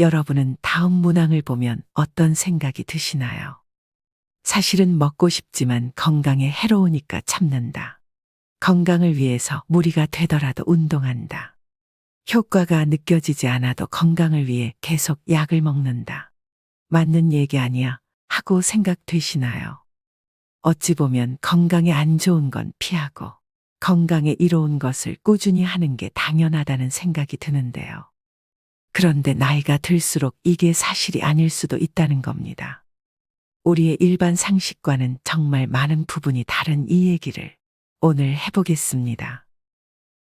여러분은 다음 문항을 보면 어떤 생각이 드시나요? 사실은 먹고 싶지만 건강에 해로우니까 참는다. 건강을 위해서 무리가 되더라도 운동한다. 효과가 느껴지지 않아도 건강을 위해 계속 약을 먹는다. 맞는 얘기 아니야 하고 생각되시나요? 어찌 보면 건강에 안 좋은 건 피하고 건강에 이로운 것을 꾸준히 하는 게 당연하다는 생각이 드는데요. 그런데 나이가 들수록 이게 사실이 아닐 수도 있다는 겁니다. 우리의 일반 상식과는 정말 많은 부분이 다른 이 얘기를 오늘 해보겠습니다.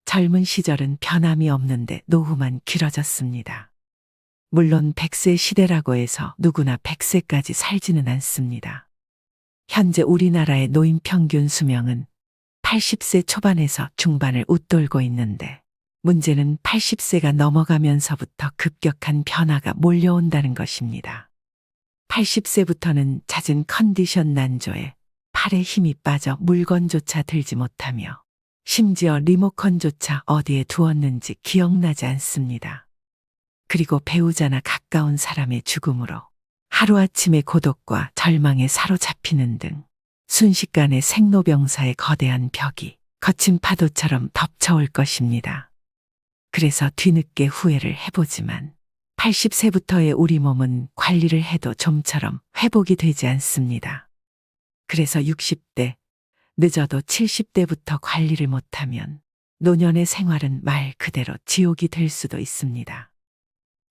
젊은 시절은 변함이 없는데 노후만 길어졌습니다. 물론 100세 시대라고 해서 누구나 100세까지 살지는 않습니다. 현재 우리나라의 노인 평균 수명은 80세 초반에서 중반을 웃돌고 있는데 문제는 80세가 넘어가면서부터 급격한 변화가 몰려온다는 것입니다. 80세부터는 잦은 컨디션 난조에 팔에 힘이 빠져 물건조차 들지 못하며 심지어 리모컨조차 어디에 두었는지 기억나지 않습니다. 그리고 배우자나 가까운 사람의 죽음으로 하루아침에 고독과 절망에 사로잡히는 등 순식간에 생로병사의 거대한 벽이 거친 파도처럼 덮쳐올 것입니다. 그래서 뒤늦게 후회를 해보지만 80세부터의 우리 몸은 관리를 해도 좀처럼 회복이 되지 않습니다. 그래서 60대, 늦어도 70대부터 관리를 못하면 노년의 생활은 말 그대로 지옥이 될 수도 있습니다.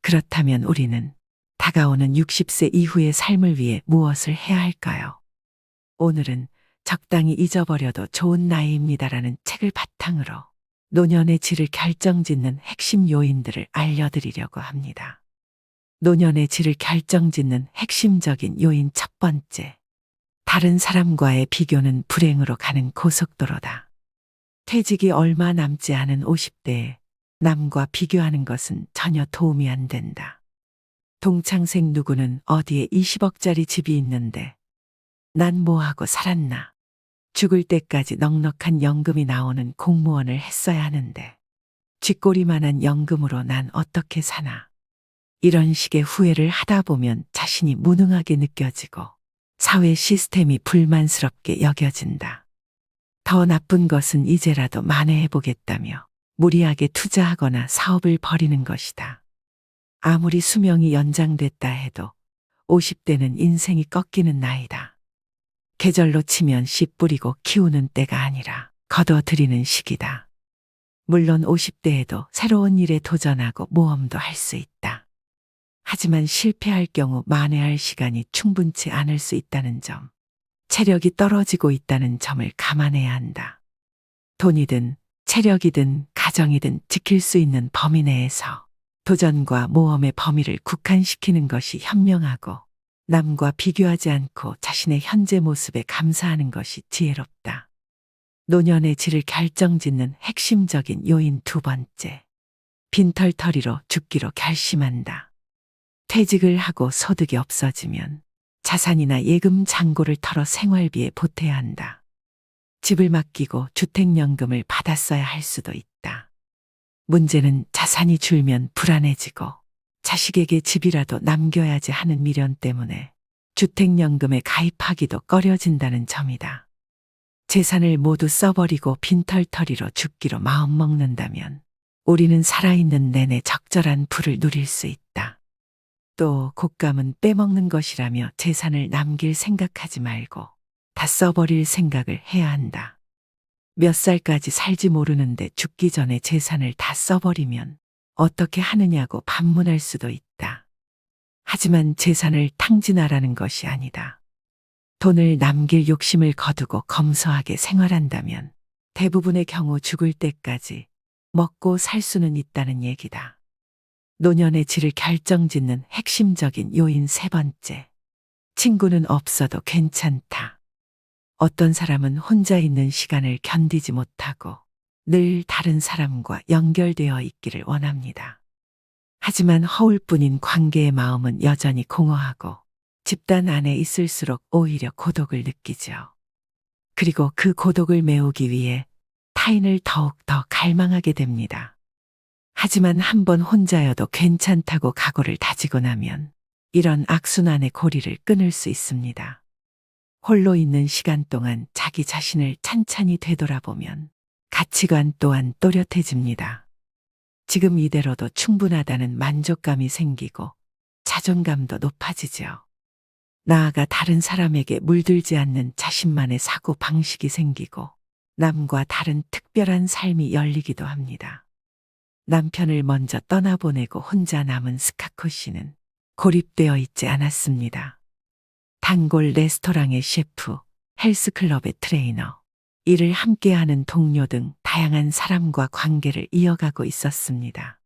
그렇다면 우리는 다가오는 60세 이후의 삶을 위해 무엇을 해야 할까요? 오늘은 적당히 잊어버려도 좋은 나이입니다라는 책을 바탕으로 노년의 질을 결정짓는 핵심 요인들을 알려드리려고 합니다. 노년의 질을 결정짓는 핵심적인 요인 첫 번째. 다른 사람과의 비교는 불행으로 가는 고속도로다. 퇴직이 얼마 남지 않은 50대에 남과 비교하는 것은 전혀 도움이 안 된다. 동창생 누구는 어디에 20억짜리 집이 있는데 난 뭐하고 살았나. 죽을 때까지 넉넉한 연금이 나오는 공무원을 했어야 하는데 쥐꼬리만한 연금으로 난 어떻게 사나. 이런 식의 후회를 하다 보면 자신이 무능하게 느껴지고 사회 시스템이 불만스럽게 여겨진다. 더 나쁜 것은 이제라도 만회해보겠다며 무리하게 투자하거나 사업을 벌이는 것이다. 아무리 수명이 연장됐다 해도 50대는 인생이 꺾이는 나이다. 계절로 치면 씨 뿌리고 키우는 때가 아니라 거둬들이는 시기다. 물론 50대에도 새로운 일에 도전하고 모험도 할 수 있다. 하지만 실패할 경우 만회할 시간이 충분치 않을 수 있다는 점, 체력이 떨어지고 있다는 점을 감안해야 한다. 돈이든 체력이든 가정이든 지킬 수 있는 범위 내에서 도전과 모험의 범위를 국한시키는 것이 현명하고 남과 비교하지 않고 자신의 현재 모습에 감사하는 것이 지혜롭다. 노년의 질을 결정짓는 핵심적인 요인 두 번째. 빈털터리로 죽기로 결심한다. 퇴직을 하고 소득이 없어지면 자산이나 예금 잔고를 털어 생활비에 보태야 한다. 집을 맡기고 주택연금을 받았어야 할 수도 있다. 문제는 자산이 줄면 불안해지고 자식에게 집이라도 남겨야지 하는 미련 때문에 주택연금에 가입하기도 꺼려진다는 점이다. 재산을 모두 써버리고 빈털터리로 죽기로 마음먹는다면 우리는 살아있는 내내 적절한 부를 누릴 수 있다. 또 곶감은 빼먹는 것이라며 재산을 남길 생각하지 말고 다 써버릴 생각을 해야 한다. 몇 살까지 살지 모르는데 죽기 전에 재산을 다 써버리면 어떻게 하느냐고 반문할 수도 있다. 하지만 재산을 탕진하라는 것이 아니다. 돈을 남길 욕심을 거두고 검소하게 생활한다면 대부분의 경우 죽을 때까지 먹고 살 수는 있다는 얘기다. 노년의 질을 결정짓는 핵심적인 요인 세 번째. 친구는 없어도 괜찮다. 어떤 사람은 혼자 있는 시간을 견디지 못하고 늘 다른 사람과 연결되어 있기를 원합니다. 하지만 허울 뿐인 관계의 마음은 여전히 공허하고 집단 안에 있을수록 오히려 고독을 느끼죠. 그리고 그 고독을 메우기 위해 타인을 더욱 더 갈망하게 됩니다. 하지만 한번 혼자여도 괜찮다고 각오를 다지고 나면 이런 악순환의 고리를 끊을 수 있습니다. 홀로 있는 시간 동안 자기 자신을 찬찬히 되돌아보면 가치관 또한 또렷해집니다. 지금 이대로도 충분하다는 만족감이 생기고 자존감도 높아지죠. 나아가 다른 사람에게 물들지 않는 자신만의 사고 방식이 생기고 남과 다른 특별한 삶이 열리기도 합니다. 남편을 먼저 떠나보내고 혼자 남은 스카코 씨는 고립되어 있지 않았습니다. 단골 레스토랑의 셰프, 헬스클럽의 트레이너, 일을 함께하는 동료 등 다양한 사람과 관계를 이어가고 있었습니다.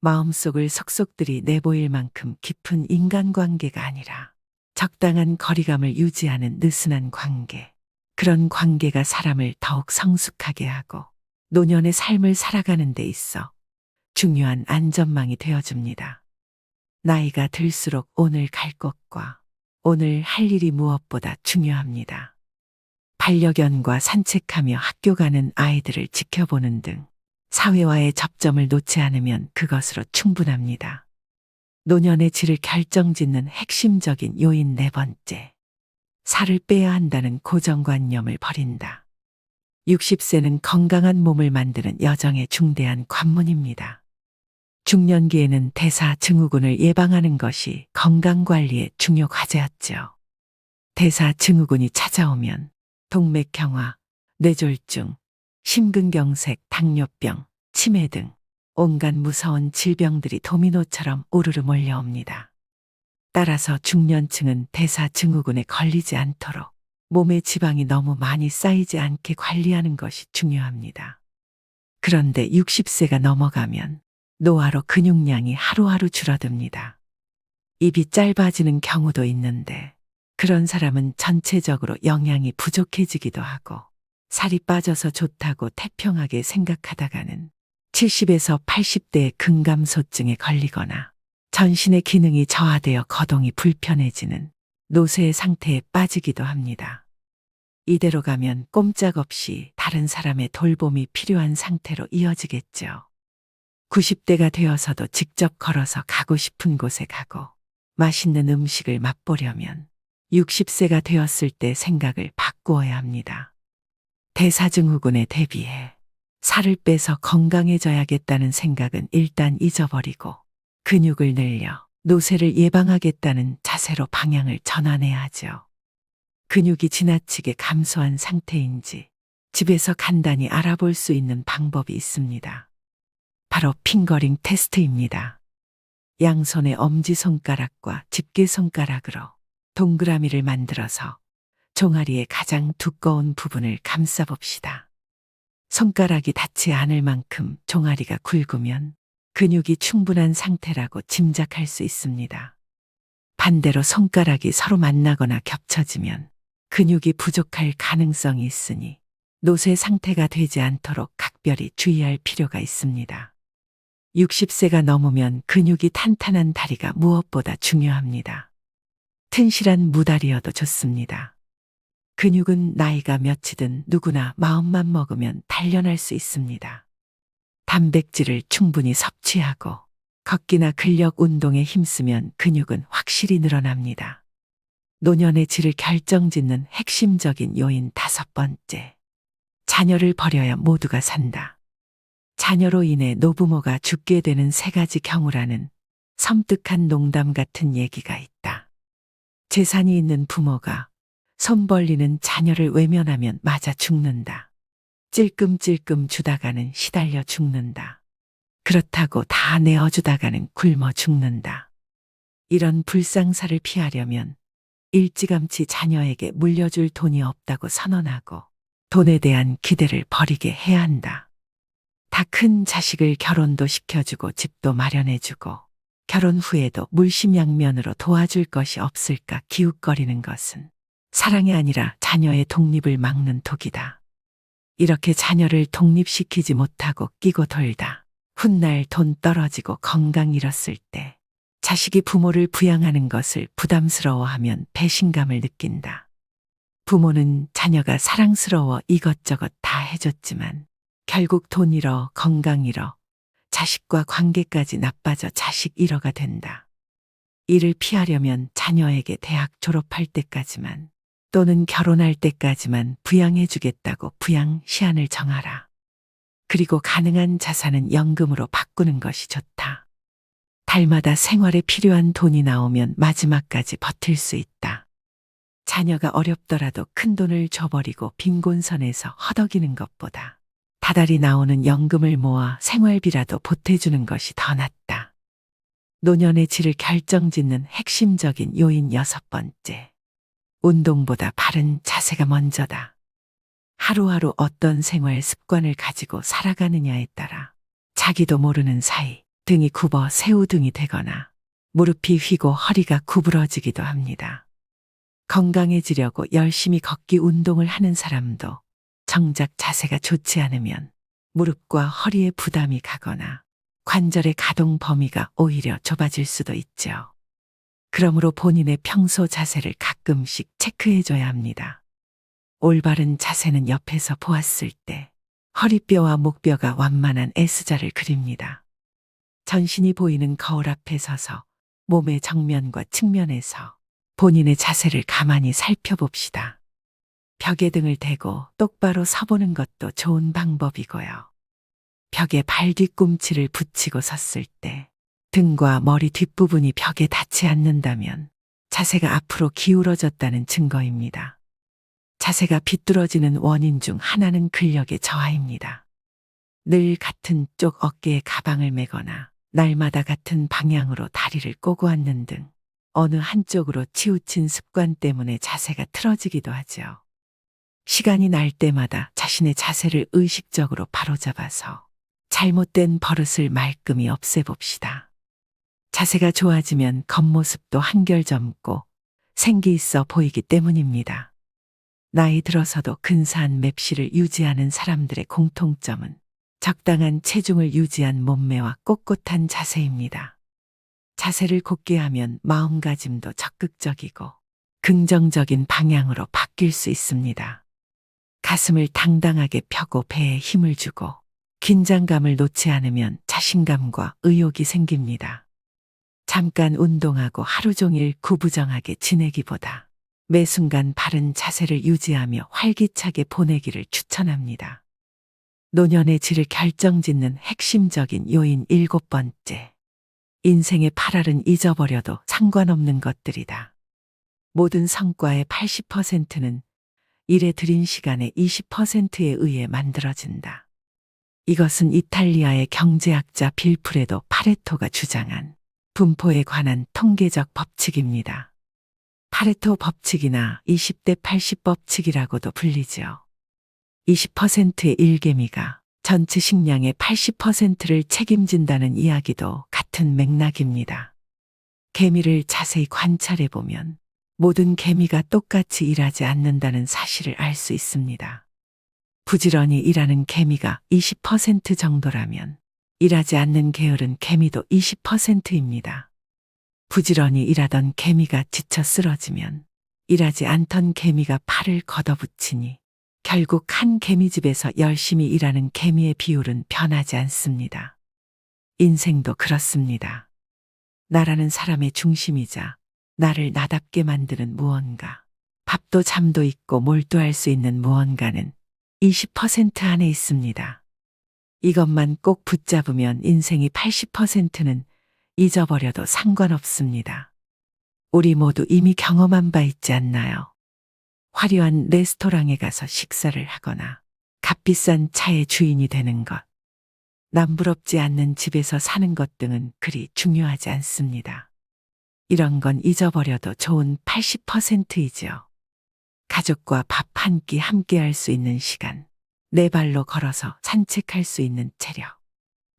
마음속을 속속들이 내보일 만큼 깊은 인간관계가 아니라 적당한 거리감을 유지하는 느슨한 관계. 그런 관계가 사람을 더욱 성숙하게 하고 노년의 삶을 살아가는 데 있어 중요한 안전망이 되어줍니다. 나이가 들수록 오늘 갈 곳과 오늘 할 일이 무엇보다 중요합니다. 반려견과 산책하며 학교 가는 아이들을 지켜보는 등 사회와의 접점을 놓지 않으면 그것으로 충분합니다. 노년의 질을 결정짓는 핵심적인 요인 네 번째. 살을 빼야 한다는 고정관념을 버린다. 60세는 건강한 몸을 만드는 여정의 중대한 관문입니다. 중년기에는 대사 증후군을 예방하는 것이 건강관리의 중요 과제였죠. 대사 증후군이 찾아오면 동맥경화, 뇌졸중, 심근경색, 당뇨병, 치매 등 온갖 무서운 질병들이 도미노처럼 우르르 몰려옵니다. 따라서 중년층은 대사 증후군에 걸리지 않도록 몸의 지방이 너무 많이 쌓이지 않게 관리하는 것이 중요합니다. 그런데 60세가 넘어가면 노화로 근육량이 하루하루 줄어듭니다. 입이 짧아지는 경우도 있는데 그런 사람은 전체적으로 영양이 부족해지기도 하고 살이 빠져서 좋다고 태평하게 생각하다가는 70에서 80대의 근감소증에 걸리거나 전신의 기능이 저하되어 거동이 불편해지는 노쇠의 상태에 빠지기도 합니다. 이대로 가면 꼼짝없이 다른 사람의 돌봄이 필요한 상태로 이어지겠죠. 90대가 되어서도 직접 걸어서 가고 싶은 곳에 가고 맛있는 음식을 맛보려면 60세가 되었을 때 생각을 바꾸어야 합니다. 대사증후군에 대비해 살을 빼서 건강해져야겠다는 생각은 일단 잊어버리고 근육을 늘려 노쇠를 예방하겠다는 자세로 방향을 전환해야 하죠. 근육이 지나치게 감소한 상태인지 집에서 간단히 알아볼 수 있는 방법이 있습니다. 바로 핑거링 테스트입니다. 양손의 엄지손가락과 집게손가락으로 동그라미를 만들어서 종아리의 가장 두꺼운 부분을 감싸봅시다. 손가락이 닿지 않을 만큼 종아리가 굵으면 근육이 충분한 상태라고 짐작할 수 있습니다. 반대로 손가락이 서로 만나거나 겹쳐지면 근육이 부족할 가능성이 있으니 노쇠 상태가 되지 않도록 각별히 주의할 필요가 있습니다. 60세가 넘으면 근육이 탄탄한 다리가 무엇보다 중요합니다. 튼실한 무다리여도 좋습니다. 근육은 나이가 몇이든 누구나 마음만 먹으면 단련할 수 있습니다. 단백질을 충분히 섭취하고 걷기나 근력 운동에 힘쓰면 근육은 확실히 늘어납니다. 노년의 질을 결정짓는 핵심적인 요인 다섯 번째. 자녀를 버려야 모두가 산다. 자녀로 인해 노부모가 죽게 되는 세 가지 경우라는 섬뜩한 농담 같은 얘기가 있다. 재산이 있는 부모가 손 벌리는 자녀를 외면하면 맞아 죽는다. 찔끔찔끔 주다가는 시달려 죽는다. 그렇다고 다 내어주다가는 굶어 죽는다. 이런 불상사를 피하려면 일찌감치 자녀에게 물려줄 돈이 없다고 선언하고 돈에 대한 기대를 버리게 해야 한다. 다 큰 자식을 결혼도 시켜주고 집도 마련해주고 결혼 후에도 물심양면으로 도와줄 것이 없을까 기웃거리는 것은 사랑이 아니라 자녀의 독립을 막는 독이다. 이렇게 자녀를 독립시키지 못하고 끼고 돌다. 훗날 돈 떨어지고 건강 잃었을 때 자식이 부모를 부양하는 것을 부담스러워하면 배신감을 느낀다. 부모는 자녀가 사랑스러워 이것저것 다 해줬지만 결국 돈 잃어 건강 잃어 자식과 관계까지 나빠져 자식 일어가 된다. 이를 피하려면 자녀에게 대학 졸업할 때까지만 또는 결혼할 때까지만 부양해 주겠다고 부양 시한을 정하라. 그리고 가능한 자산은 연금으로 바꾸는 것이 좋다. 달마다 생활에 필요한 돈이 나오면 마지막까지 버틸 수 있다. 자녀가 어렵더라도 큰 돈을 줘버리고 빈곤선에서 허덕이는 것보다 다달이 나오는 연금을 모아 생활비라도 보태주는 것이 더 낫다. 노년의 질을 결정짓는 핵심적인 요인 여섯 번째. 운동보다 바른 자세가 먼저다. 하루하루 어떤 생활 습관을 가지고 살아가느냐에 따라 자기도 모르는 사이 등이 굽어 새우등이 되거나 무릎이 휘고 허리가 구부러지기도 합니다. 건강해지려고 열심히 걷기 운동을 하는 사람도 정작 자세가 좋지 않으면 무릎과 허리에 부담이 가거나 관절의 가동 범위가 오히려 좁아질 수도 있죠. 그러므로 본인의 평소 자세를 가끔씩 체크해줘야 합니다. 올바른 자세는 옆에서 보았을 때 허리뼈와 목뼈가 완만한 S자를 그립니다. 전신이 보이는 거울 앞에 서서 몸의 정면과 측면에서 본인의 자세를 가만히 살펴봅시다. 벽에 등을 대고 똑바로 서보는 것도 좋은 방법이고요. 벽에 발 뒤꿈치를 붙이고 섰을 때 등과 머리 뒷부분이 벽에 닿지 않는다면 자세가 앞으로 기울어졌다는 증거입니다. 자세가 비뚤어지는 원인 중 하나는 근력의 저하입니다. 늘 같은 쪽 어깨에 가방을 메거나 날마다 같은 방향으로 다리를 꼬고 앉는 등 어느 한쪽으로 치우친 습관 때문에 자세가 틀어지기도 하죠. 시간이 날 때마다 자신의 자세를 의식적으로 바로잡아서 잘못된 버릇을 말끔히 없애봅시다. 자세가 좋아지면 겉모습도 한결 젊고 생기 있어 보이기 때문입니다. 나이 들어서도 근사한 맵시를 유지하는 사람들의 공통점은 적당한 체중을 유지한 몸매와 꼿꼿한 자세입니다. 자세를 곧게 하면 마음가짐도 적극적이고 긍정적인 방향으로 바뀔 수 있습니다. 가슴을 당당하게 펴고 배에 힘을 주고 긴장감을 놓지 않으면 자신감과 의욕이 생깁니다. 잠깐 운동하고 하루 종일 구부정하게 지내기보다 매 순간 바른 자세를 유지하며 활기차게 보내기를 추천합니다. 노년의 질을 결정짓는 핵심적인 요인 일곱 번째. 인생의 8알은 잊어버려도 상관없는 것들이다. 모든 성과의 80%는 일에 들인 시간의 20%에 의해 만들어진다. 이것은 이탈리아의 경제학자 빌프레도 파레토가 주장한 분포에 관한 통계적 법칙입니다. 파레토 법칙이나 20대 80 법칙이라고도 불리죠. 20%의 일개미가 전체 식량의 80%를 책임진다는 이야기도 같은 맥락입니다. 개미를 자세히 관찰해 보면 모든 개미가 똑같이 일하지 않는다는 사실을 알 수 있습니다. 부지런히 일하는 개미가 20% 정도라면 일하지 않는 게으른 개미도 20%입니다. 부지런히 일하던 개미가 지쳐 쓰러지면 일하지 않던 개미가 팔을 걷어붙이니 결국 한 개미집에서 열심히 일하는 개미의 비율은 변하지 않습니다. 인생도 그렇습니다. 나라는 사람의 중심이자 나를 나답게 만드는 무언가, 밥도 잠도 있고 몰두할 수 있는 무언가는 20% 안에 있습니다. 이것만 꼭 붙잡으면 인생이 80%는 잊어버려도 상관없습니다. 우리 모두 이미 경험한 바 있지 않나요? 화려한 레스토랑에 가서 식사를 하거나 값비싼 차의 주인이 되는 것. 남부럽지 않는 집에서 사는 것 등은 그리 중요하지 않습니다. 이런 건 잊어버려도 좋은 80%이죠. 가족과 밥 한 끼 함께 할 수 있는 시간. 내 발로 걸어서 산책할 수 있는 체력.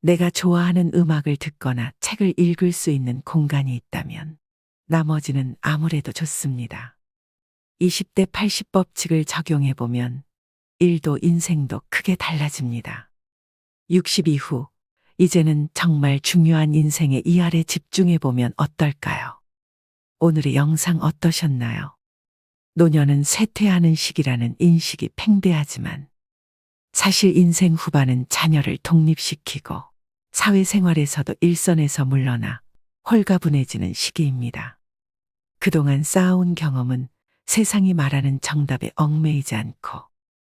내가 좋아하는 음악을 듣거나 책을 읽을 수 있는 공간이 있다면 나머지는 아무래도 좋습니다. 20대 80 법칙을 적용해 보면 일도 인생도 크게 달라집니다. 60 이후 이제는 정말 중요한 인생의 이 알에 집중해 보면 어떨까요? 오늘의 영상 어떠셨나요? 노년은 쇠퇴하는 시기라는 인식이 팽배하지만 사실 인생 후반은 자녀를 독립시키고 사회생활에서도 일선에서 물러나 홀가분해지는 시기입니다. 그동안 쌓아온 경험은 세상이 말하는 정답에 얽매이지 않고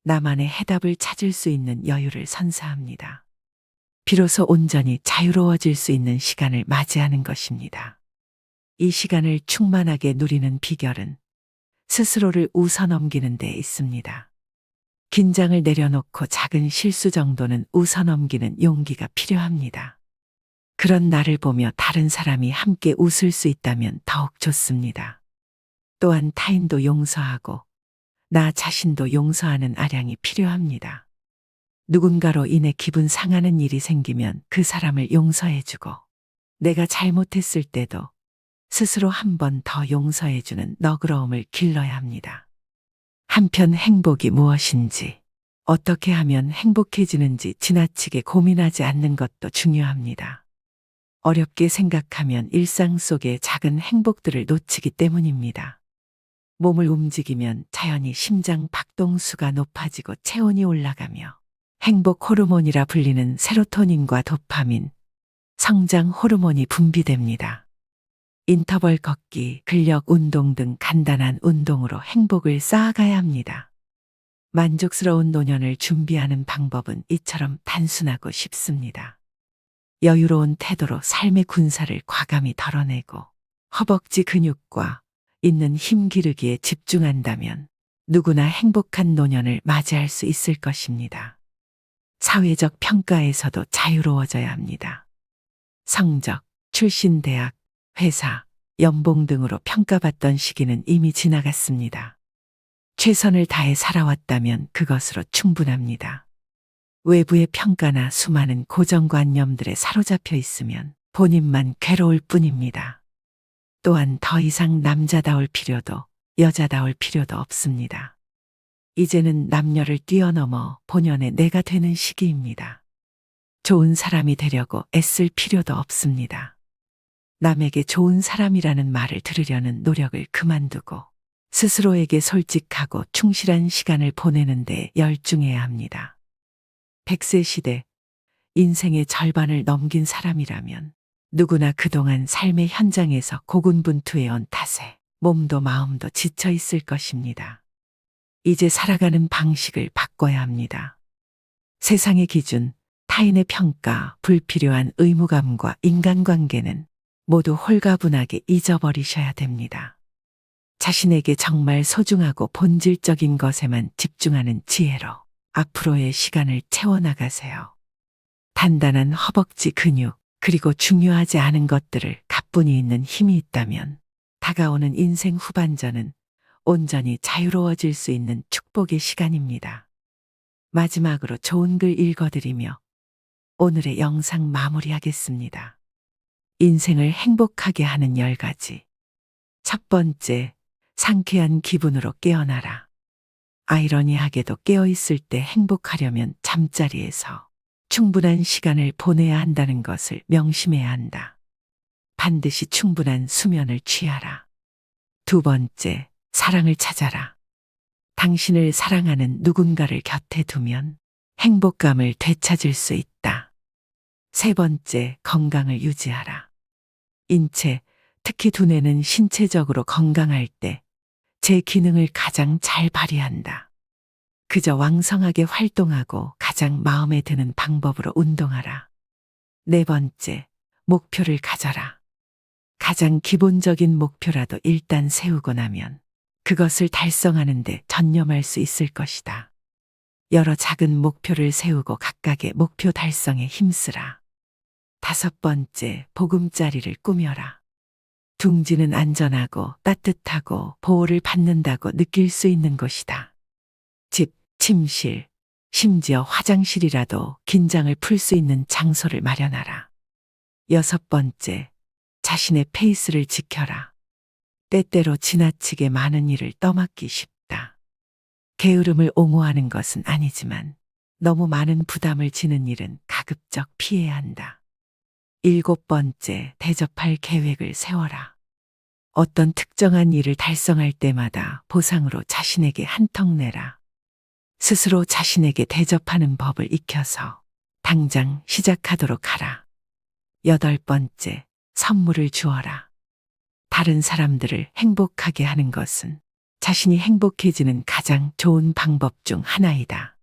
나만의 해답을 찾을 수 있는 여유를 선사합니다. 비로소 온전히 자유로워질 수 있는 시간을 맞이하는 것입니다. 이 시간을 충만하게 누리는 비결은 스스로를 웃어넘기는 데 있습니다. 긴장을 내려놓고 작은 실수 정도는 웃어넘기는 용기가 필요합니다. 그런 나를 보며 다른 사람이 함께 웃을 수 있다면 더욱 좋습니다. 또한 타인도 용서하고 나 자신도 용서하는 아량이 필요합니다. 누군가로 인해 기분 상하는 일이 생기면 그 사람을 용서해주고 내가 잘못했을 때도 스스로 한 번 더 용서해주는 너그러움을 길러야 합니다. 한편 행복이 무엇인지, 어떻게 하면 행복해지는지 지나치게 고민하지 않는 것도 중요합니다. 어렵게 생각하면 일상 속의 작은 행복들을 놓치기 때문입니다. 몸을 움직이면 자연히 심장 박동수가 높아지고 체온이 올라가며 행복 호르몬이라 불리는 세로토닌과 도파민, 성장 호르몬이 분비됩니다. 인터벌 걷기, 근력 운동 등 간단한 운동으로 행복을 쌓아가야 합니다. 만족스러운 노년을 준비하는 방법은 이처럼 단순하고 쉽습니다. 여유로운 태도로 삶의 군사를 과감히 덜어내고 허벅지 근육과 있는 힘 기르기에 집중한다면 누구나 행복한 노년을 맞이할 수 있을 것입니다. 사회적 평가에서도 자유로워져야 합니다. 성적, 출신 대학, 회사, 연봉 등으로 평가받던 시기는 이미 지나갔습니다. 최선을 다해 살아왔다면 그것으로 충분합니다. 외부의 평가나 수많은 고정관념들에 사로잡혀 있으면 본인만 괴로울 뿐입니다. 또한 더 이상 남자다울 필요도 여자다울 필요도 없습니다. 이제는 남녀를 뛰어넘어 본연의 내가 되는 시기입니다. 좋은 사람이 되려고 애쓸 필요도 없습니다. 남에게 좋은 사람이라는 말을 들으려는 노력을 그만두고 스스로에게 솔직하고 충실한 시간을 보내는데 열중해야 합니다. 100세 시대, 인생의 절반을 넘긴 사람이라면 누구나 그동안 삶의 현장에서 고군분투해온 탓에 몸도 마음도 지쳐 있을 것입니다. 이제 살아가는 방식을 바꿔야 합니다. 세상의 기준, 타인의 평가, 불필요한 의무감과 인간관계는 모두 홀가분하게 잊어버리셔야 됩니다. 자신에게 정말 소중하고 본질적인 것에만 집중하는 지혜로 앞으로의 시간을 채워나가세요. 단단한 허벅지 근육, 그리고 중요하지 않은 것들을 가뿐히 있는 힘이 있다면 다가오는 인생 후반전은 온전히 자유로워질 수 있는 축복의 시간입니다. 마지막으로 좋은 글 읽어드리며 오늘의 영상 마무리하겠습니다. 인생을 행복하게 하는 열 가지. 첫 번째, 상쾌한 기분으로 깨어나라. 아이러니하게도 깨어있을 때 행복하려면 잠자리에서 충분한 시간을 보내야 한다는 것을 명심해야 한다. 반드시 충분한 수면을 취하라. 두 번째, 사랑을 찾아라. 당신을 사랑하는 누군가를 곁에 두면 행복감을 되찾을 수 있다. 세 번째, 건강을 유지하라. 인체, 특히 두뇌는 신체적으로 건강할 때 제 기능을 가장 잘 발휘한다. 그저 왕성하게 활동하고 가장 마음에 드는 방법으로 운동하라. 네 번째, 목표를 가져라. 가장 기본적인 목표라도 일단 세우고 나면 그것을 달성하는데 전념할 수 있을 것이다. 여러 작은 목표를 세우고 각각의 목표 달성에 힘쓰라. 다섯 번째, 보금자리를 꾸며라. 둥지는 안전하고 따뜻하고 보호를 받는다고 느낄 수 있는 곳이다. 집, 침실, 심지어 화장실이라도 긴장을 풀 수 있는 장소를 마련하라. 여섯 번째, 자신의 페이스를 지켜라. 때때로 지나치게 많은 일을 떠맡기 쉽다. 게으름을 옹호하는 것은 아니지만 너무 많은 부담을 지는 일은 가급적 피해야 한다. 일곱 번째, 대접할 계획을 세워라. 어떤 특정한 일을 달성할 때마다 보상으로 자신에게 한턱 내라. 스스로 자신에게 대접하는 법을 익혀서 당장 시작하도록 하라. 여덟 번째, 선물을 주어라. 다른 사람들을 행복하게 하는 것은 자신이 행복해지는 가장 좋은 방법 중 하나이다.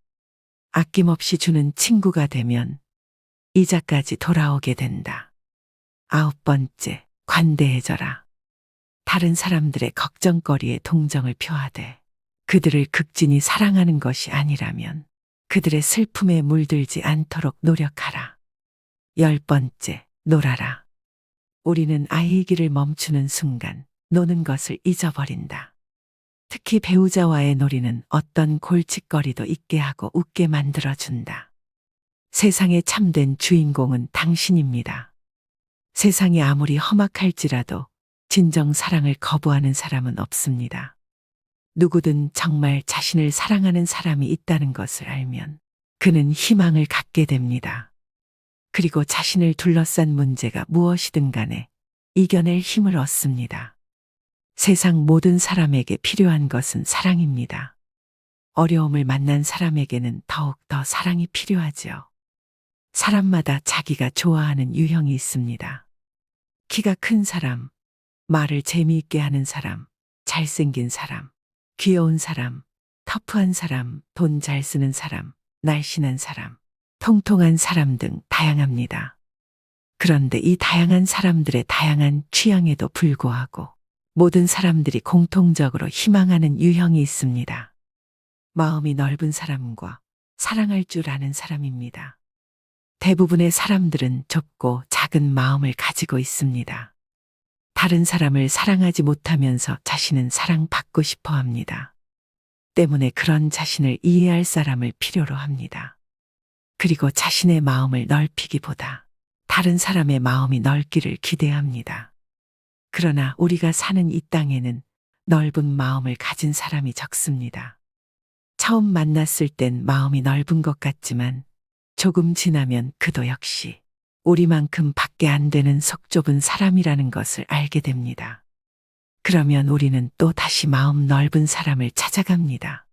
아낌없이 주는 친구가 되면 이자까지 돌아오게 된다. 아홉 번째, 관대해져라. 다른 사람들의 걱정거리에 동정을 표하되 그들을 극진히 사랑하는 것이 아니라면 그들의 슬픔에 물들지 않도록 노력하라. 열 번째, 놀아라. 우리는 길을 멈추는 순간 노는 것을 잊어버린다. 특히 배우자와의 놀이는 어떤 골칫거리도 있게 하고 웃게 만들어준다. 세상의 참된 주인공은 당신입니다. 세상이 아무리 험악할지라도 진정 사랑을 거부하는 사람은 없습니다. 누구든 정말 자신을 사랑하는 사람이 있다는 것을 알면 그는 희망을 갖게 됩니다. 그리고 자신을 둘러싼 문제가 무엇이든 간에 이겨낼 힘을 얻습니다. 세상 모든 사람에게 필요한 것은 사랑입니다. 어려움을 만난 사람에게는 더욱 더 사랑이 필요하지요. 사람마다 자기가 좋아하는 유형이 있습니다. 키가 큰 사람, 말을 재미있게 하는 사람, 잘생긴 사람, 귀여운 사람, 터프한 사람, 돈 잘 쓰는 사람, 날씬한 사람, 통통한 사람 등 다양합니다. 그런데 이 다양한 사람들의 다양한 취향에도 불구하고 모든 사람들이 공통적으로 희망하는 유형이 있습니다. 마음이 넓은 사람과 사랑할 줄 아는 사람입니다. 대부분의 사람들은 좁고 작은 마음을 가지고 있습니다. 다른 사람을 사랑하지 못하면서 자신은 사랑받고 싶어 합니다. 때문에 그런 자신을 이해할 사람을 필요로 합니다. 그리고 자신의 마음을 넓히기보다 다른 사람의 마음이 넓기를 기대합니다. 그러나 우리가 사는 이 땅에는 넓은 마음을 가진 사람이 적습니다. 처음 만났을 땐 마음이 넓은 것 같지만 조금 지나면 그도 역시 우리만큼 밖에 안 되는 속 좁은 사람이라는 것을 알게 됩니다. 그러면 우리는 또 다시 마음 넓은 사람을 찾아갑니다.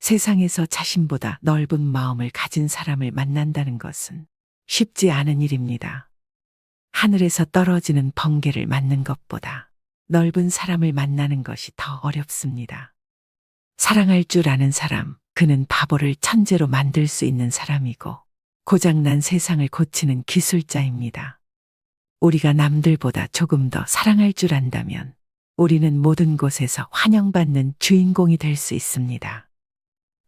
세상에서 자신보다 넓은 마음을 가진 사람을 만난다는 것은 쉽지 않은 일입니다. 하늘에서 떨어지는 번개를 맞는 것보다 넓은 사람을 만나는 것이 더 어렵습니다. 사랑할 줄 아는 사람, 그는 바보를 천재로 만들 수 있는 사람이고 고장난 세상을 고치는 기술자입니다. 우리가 남들보다 조금 더 사랑할 줄 안다면 우리는 모든 곳에서 환영받는 주인공이 될 수 있습니다.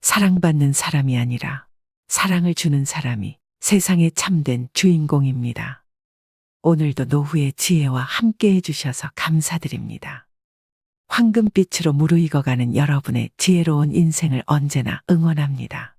사랑받는 사람이 아니라 사랑을 주는 사람이 세상에 참된 주인공입니다. 오늘도 노후의 지혜와 함께 해주셔서 감사드립니다. 황금빛으로 무르익어가는 여러분의 지혜로운 인생을 언제나 응원합니다.